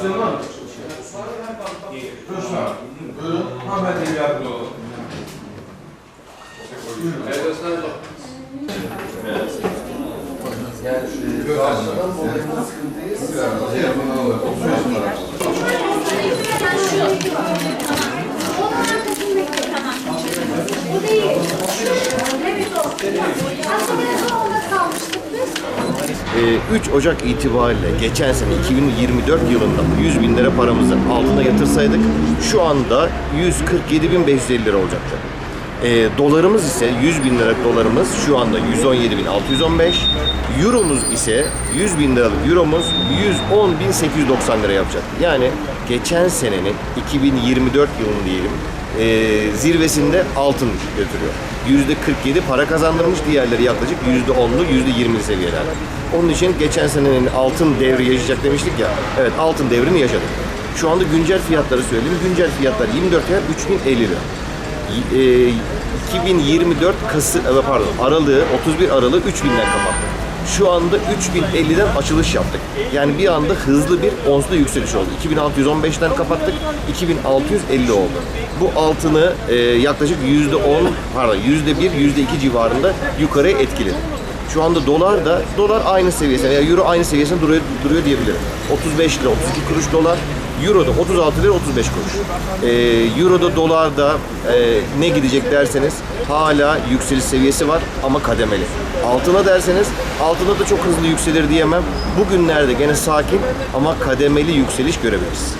Süleyman. Proszę. Mamy wywiad do... Yani şu... Görmezler. Sıkıntıyı sıkıntıyı. 3 Ocak itibariyle geçen sene 2024 yılında 100 bin lira paramızı altına yatırsaydık şu anda 147.550 lira olacaktı. Ee, dolarımız ise 100 bin liralık dolarımız şu anda 117.615. Euromuz ise 100 bin liralık euromuz 110.890 lira yapacak. Yani geçen senenin 2024 yılını diyelim e, zirvesinde altın götürüyor. %47 para kazandırmış, diğerleri yaklaşık %10'lu, %20'li seviyelerde. Onun için geçen senenin altın devri yaşayacak demiştik ya, evet altın devrini yaşadık. Şu anda güncel fiyatları söyleyeyim. Güncel fiyatlar 24 lira, 3050 lira. E, 2024 Kasım, e, pardon Aralığı, 31 Aralığı 3000'den kapattık. Şu anda 3050'den açılış yaptık. Yani bir anda hızlı bir onsla yükseliş oldu. 2615'ten kapattık, 2650 oldu. Bu altını e, yaklaşık %10, pardon %1, %2 civarında yukarıya etkiledi. Şu anda dolar da dolar aynı seviyesinde veya euro aynı seviyesinde duruyor, duruyor diyebilirim. 35 lira 32 kuruş dolar. Euro da 36 lira 35 kuruş. Ee, Euro da dolar da e, ne gidecek derseniz hala yükseliş seviyesi var ama kademeli. Altına derseniz altına da çok hızlı yükselir diyemem. Bugünlerde gene sakin ama kademeli yükseliş görebiliriz.